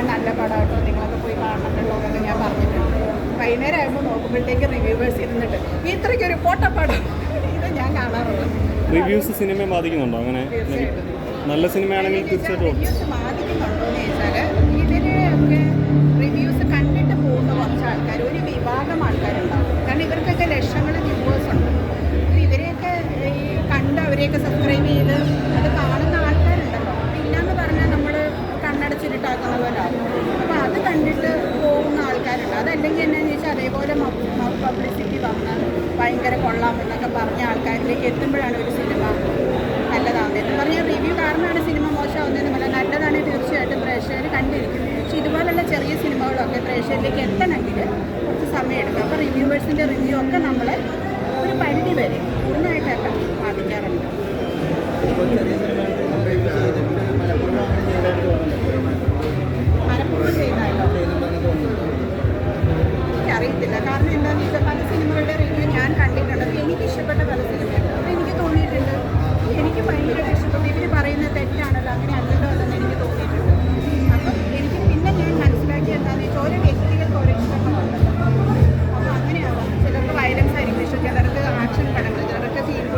ഞാൻ നല്ല പടമായിട്ടോ നിങ്ങളൊക്കെ പോയി കാണണം കേട്ടോ എന്നൊക്കെ ഞാൻ പറഞ്ഞിട്ടുണ്ട്. വൈകുന്നേരം ആകുമ്പോൾ നോക്കുമ്പോഴത്തേക്ക് റിവ്യൂവേഴ്സ് ഇരുന്നിട്ട് ഇത്രയ്ക്കൊരു പൊട്ടപ്പടം ഇത് ഞാൻ കാണാറുള്ളൂ റിവ്യൂസ് സിനിമയെ ബാധിക്കുന്നുണ്ടോ? അങ്ങനെ നല്ല സിനിമയാണെങ്കിൽ തീർച്ചയായിട്ടും ബാധിക്കുന്നുണ്ടോ എന്ന് ചോദിച്ചാൽ വന്ന് ഭയങ്കര കൊള്ളാമെന്നൊക്കെ പറഞ്ഞ ആൾക്കാരിലേക്ക് എത്തുമ്പോഴാണ് ഒരു സിനിമ നല്ലതാണ് എന്ന് പറഞ്ഞാൽ റിവ്യൂ കാരണമാണ് സിനിമ മോശമാവുന്നതെന്ന് പറഞ്ഞാൽ നല്ലതാണെങ്കിൽ തീർച്ചയായിട്ടും പ്രേക്ഷകർ കണ്ടിരിക്കും പക്ഷെ ഇതുപോലുള്ള ചെറിയ സിനിമകളൊക്കെ പ്രേക്ഷകരിലേക്ക് എത്തണമെങ്കിൽ കുറച്ച് സമയമെടുക്കും അപ്പോൾ റിവ്യൂവേഴ്സിന്റെ റിവ്യൂ ഒക്കെ നമ്മൾ ഒരു പരിധി വരെ പൂർണമായിട്ടൊക്കെ ബാധിക്കാറുണ്ട്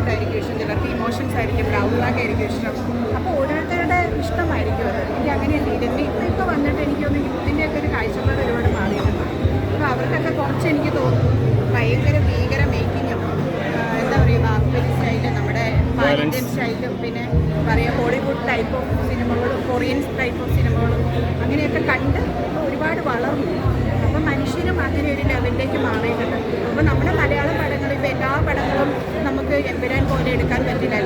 ഫീൽ ഇഷ്ടം ചിലർക്ക് ഇമോഷൻസ് ആയിരിക്കും ട്രാക്ക് ആയിരിക്കും ഇഷ്ടം അപ്പോൾ ഓരോരുത്തരുടെ ഇഷ്ടമായിരിക്കും അത്. എനിക്ക് അങ്ങനെ ഫീൽ ഇപ്പോൾ ഇപ്പോൾ വന്നിട്ട് എനിക്കൊന്ന് യൂത്തിന്റെയൊക്കെ ഒരു കാഴ്ചപ്പാട് ഒരുപാട് മാറിയിട്ടുണ്ട്. അപ്പോൾ അവർക്കൊക്കെ കുറച്ച് എനിക്ക് തോന്നുന്നു ഭയങ്കര ഭീകര മേക്കിങ്ങും എന്താ പറയുക ബാഹുബലി സ്റ്റൈൽ നമ്മുടെ ഭാരതീയൻ സ്റ്റൈലും പിന്നെ പറയുക ഹോളിവുഡ് ടൈപ്പ് ഓഫ് സിനിമകളും കൊറിയൻ ടൈപ്പ് ഓഫ് സിനിമകളും അങ്ങനെയൊക്കെ കണ്ട് ഒരുപാട് വളർന്നു എടുക്കാൻ പറ്റില്ല.